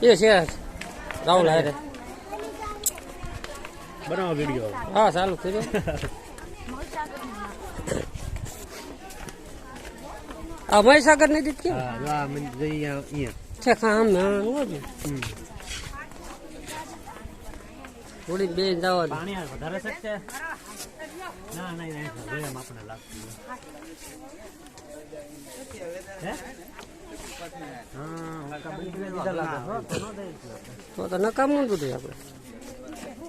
એ છે. રાહુલ હારે. બનાવો વીડિયો હા ચાલુ કર્યો. આ મહીસાગરની દીધ કેમ હા જો આ મંદિર અહીંયા અહીંયા. છે કામ ના હોય થોડી બે જવા પાણી વધારે છે કે? ના ના એ જોઈએ એમ આપણે લાગતું તો તો નકામું બધું આપણે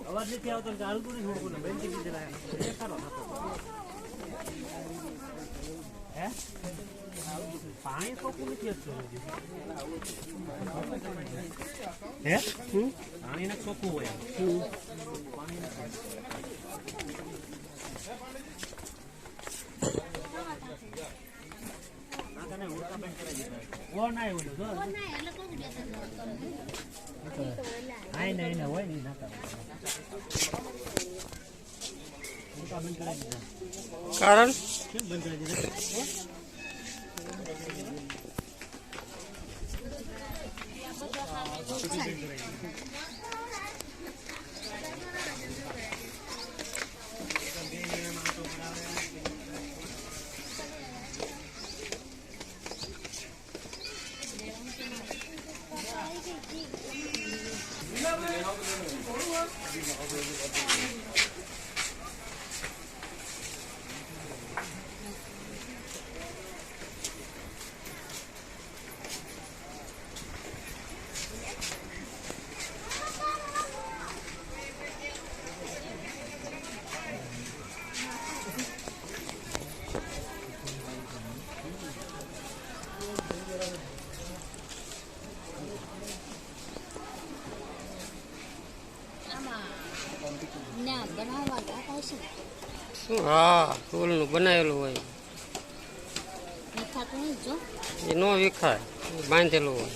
અવાજ નથી આવતો ચાલતું નહીં થોડું ને બેન જરા હે પાણી ચોખ્ખું નથી હે હમ? પાણી ને ચોખ્ખું હોય હમ. ઓ ના એવું જો આઈ ને આઈને હોય ને નાકા ઉલટા બંધ કરાવી દીધા કારણ કેમ બંધ Altyazı M.K. શું? હા ફૂલનું બનાવેલું હોય. એ નો વિખાય બાંધેલું હોય.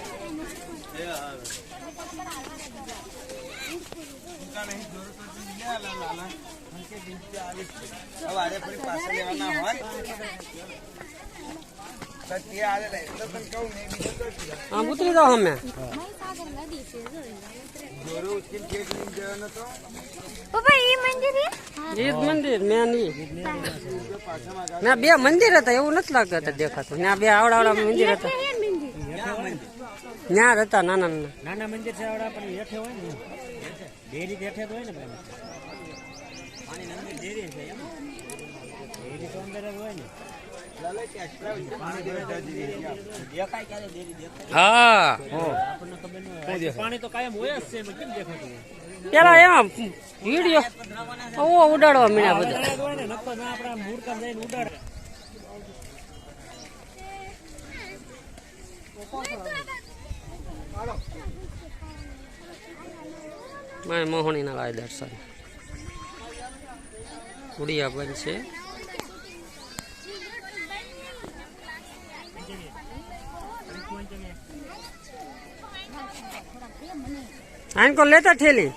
પાછા લેવાના હોય તો તે આલે લે તો તને કહું ને બીજો તો આમ ઉતરી જાઓ અમે મહીસાગર નદી છે દોરો ઉચકીને ખેત લઈને જવાનો તો પપ્પા એ મંદિર એ જ મંદિર મેં નહીં પાછા માગા ના બે મંદિર હતા એવું નથી લાગતું હતા દેખાતું ત્યાં બે આવડા આવડા મંદિર હતા ત્યાં જ હતા નાના નાના. નાના મંદિર છે આવડા પણ હેઠે હોય ને. ડેરી હેઠે તો હોય ને પાણી અંદર ડેરી છે એમ ડેરી તો અંદર જ હોય? ને પેલા એમ વીડિયો ઓ ઉડાડવા મળ્યા બધા. ઉડાડે. મારે મોહણીના લાય દર્શન. કુડિયા બંધ છે. આન કો લેતા ઠેલી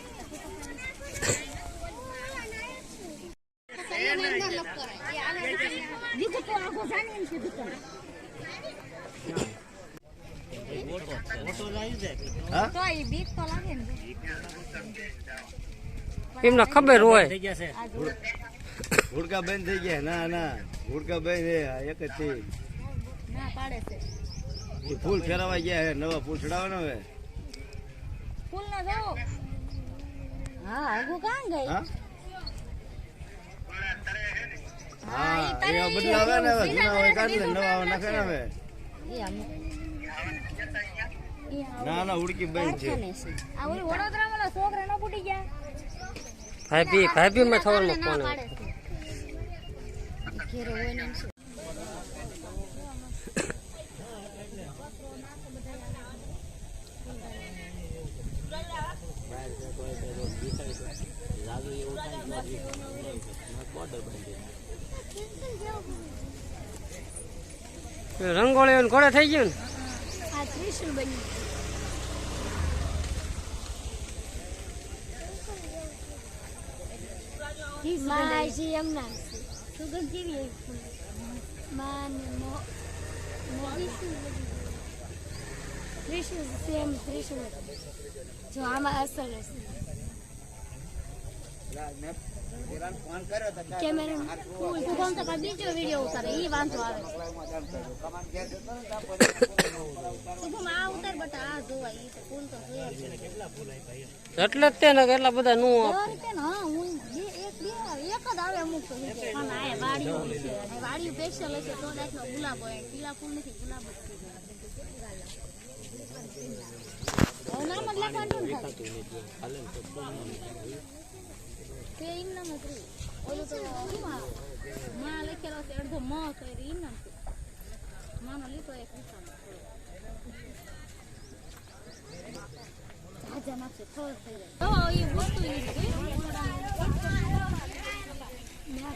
ઓટો લાવી જાય તો એ બીક તો લાગે ને એમને ખબર હોય. ગુડકા બેન બંધ થઈ ગયા. ના ના ગુડકા આ એક જ છે. ના પાડે છે. એ ફૂલ ફેરવા ગયા હે નવા ફૂલ ચડાવવાનો હવે. ફૂલ ના જાઓ હા આગુ કાં ગઈ. હા? એ હા બદલાવે ને હવે. જૂના હોય કાઢી લે નવા નાખે ને હવે. ના ના ઉડકી બંધ છે. આ ઓલી વડોદરામાં ઓલા છોકરા ન ગયા ભાભી ભાભી માં થવાનું છે ઘેરે ને રંગોળી ઘોડે થઈ ગયું ને આ ત્રિશુલ બન્યું માં છે એમના સુગંધ કેવી આવી? ફૂલમાં ત્રિશુલ સેમ ત્રિશુલ. જો આમાં અસર હશે. કેમેરા ફૂલ. કોણ તો બીજો વિડિયો ઉતારે? એ વાંધો આવે શુભમ આ ઉતાર બટ આ જોવા ઈ તો ફૂલ તો જોઈએ એટલે જ તે કેટલા એટલા બધા નું હા હું એક બે એક જ આવે અમુક તો. પણ આ વાડીઓ છે. અને વાડીઓ સ્પેશિયલ હશે તો દાખલો ગુલાબ હોય. પીલા ફૂલ નથી ગુલાબ જ છે. નામ જ લખવાનું ને તે ઈમ નામ જ. ઓલું તો માં લખેલો છે અડધો મ એ ઈમ નામ માનો લીધો એક નિશાન ભાજા નાખશે ખબર થઈ જાય. તો એ વસ્તુ છે મેં આ તો ઓલું હતું એટલે વોટર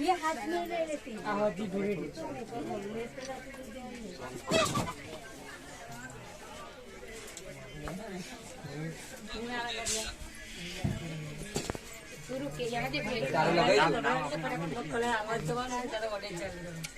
ये हाथ में ले लेती लाइटिंग की लाइटिंग में करने जल्दी कर मेरा